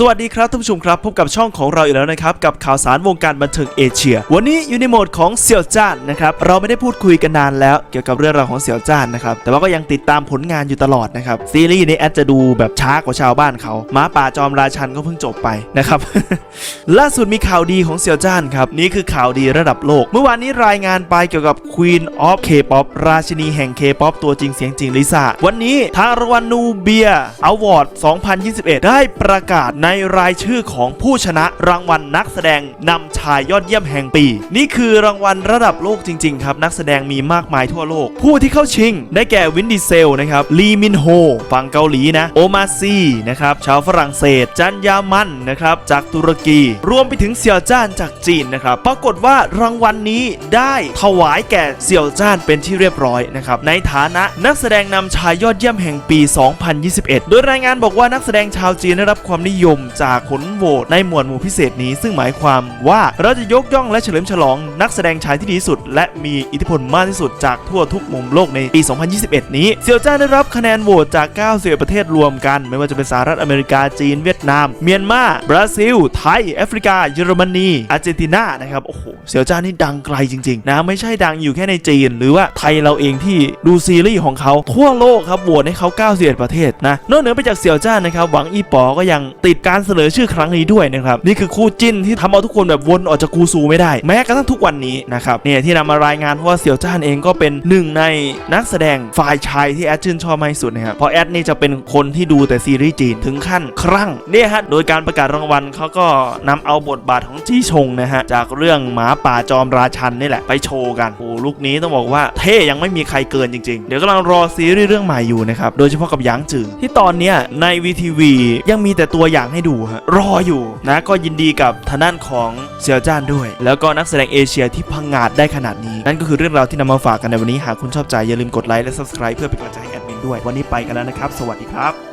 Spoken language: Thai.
สวัสดีครับท่านผู้ชมครับ พบกับช่องของเราอีกแล้วนะครับ กับข่าวสารวงการบันเทิงเอเชีย วันนี้อยู่ในโหมดของเสี่ยวจ้านนะครับ เราไม่ได้พูดคุยกันนานแล้วเกี่ยวกับเรื่องราวของเสี่ยวจ้านนะครับ แต่ว่าก็ยังติดตามผลงานอยู่ตลอดนะครับ ซีรีส์นี้แอดจะดูแบบช้ากว่าชาวบ้านเขาหม้าป่าจอมราชันก็เพิ่งจบไปนะครับ ล่าสุดมีข่าวดีของเสี่ยวจ้านครับ นี่คือข่าวดีระดับโลก เมื่อวานนี้รายงานไปเกี่ยวกับ Queen of K-pop ราชินีแห่ง K-pop ตัวจริงเสียงจริงลิซ่า วันนี้ทางรางวัลนูเบียอวอร์ด 2021 ได้ประกาศในในรายชื่อของผู้ชนะรางวัลนักแสดงนำชายยอดเยี่ยมแห่งปี นี่คือรางวัลระดับโลกจริง ๆ ครับ นักแสดงมีมากมายทั่วโลก ผู้ที่เข้าชิง ได้แก่วินดีเซลนะครับลีมินโฮฝั่งเกาหลีนะ โอมาซีนะครับชาวฝรั่งเศส จันยามันนะครับจากตุรกี รวมไปถึงเสี่ยวจ้านจากจีนนะครับปรากฏว่ารางวัลนี้ได้ถวายแก่เสี่ยวจ้านเป็นที่เรียบร้อยนะครับในฐานะนักแสดงนำชายยอดเยี่ยมแห่งปี 2021 โดยรายงานบอกว่านักแสดงชาวจีนได้รับความนิยมจากผลโหวตในหมวดหมู่พิเศษนี้ ซึ่งหมายความว่าเราจะยกย่องและเฉลิมฉลองนักแสดงชายที่ดีที่สุด และมีอิทธิพลมากที่สุดจากทั่วทุกมุมโลกในปี 2021 นี้เสี่ยวจ้าได้รับคะแนนโหวตจาก 91 ประเทศรวมกัน ไม่ว่าจะเป็นสหรัฐอเมริกาจีน เวียดนาม เมียนมาบราซิล ไทย แอฟริกา เยอรมนีอาร์เจนตินานะครับโอ้โหเสี่ยวจ้านี่ดังไกลจริงๆนะไม่ใช่ดังอยู่แค่ในจีน หรือว่าไทยเราเองที่ดูซีรีส์ของเขาทั่วโลกครับโหวตให้เขา91 ประเทศนะนอกเหนือไปจากเสี่ยวจ้านนะครับหวังอีป๋อก็ยังติดการเสนอชื่อครั้งนี้ด้วยนะครับนี่คือคู่จิ้นที่ทำเอาทุกคนแบบวนออกจากกูซูไม่ได้ แม้กระทั่งทุกวันนี้นะครับเนี่ยที่นำมารายงานเพราะว่าเสี่ยวจ้านเองก็เป็นหนึ่งในนักแสดงฝ่ายชายที่แอดชื่นชอบมากที่สุดนะครับเพราะแอดนี่จะเป็นคนที่ดูแต่ซีรีส์จีนถึงขั้นครั่งเนี่ยฮะโดยการประกาศรางวัลเขาก็นำเอาบทบาทของจี้ชงนะฮะจากเรื่องหมาป่าจอมราชันนี่แหละไปโชว์กันโอ้ลุคนี้ต้องบอกว่าเท่ยังไม่มีใครเกินจริง ๆ เดี๋ยวกำลังรอซีรีส์เรื่องใหม่อยู่นะครับโดยเฉพาะกับหยางจือที่ตอนเนี้ยใน VTV ยังมีแต่ตัวอย่างให้ดูฮะรออยู่นะก็ยินดีกับทางด้านของเซียวจ้านด้วย แล้วก็นักแสดงเอเชียที่พังงาดได้ขนาดนี้ นั่นก็คือเรื่องราวที่นำมาฝากกันในวันนี้หากคุณชอบใจอย่าลืมกดไลค์และ subscribe เพื่อเป็นกำลังใจให้แอดมินด้วย วันนี้ไปกันแล้วนะครับ สวัสดีครับ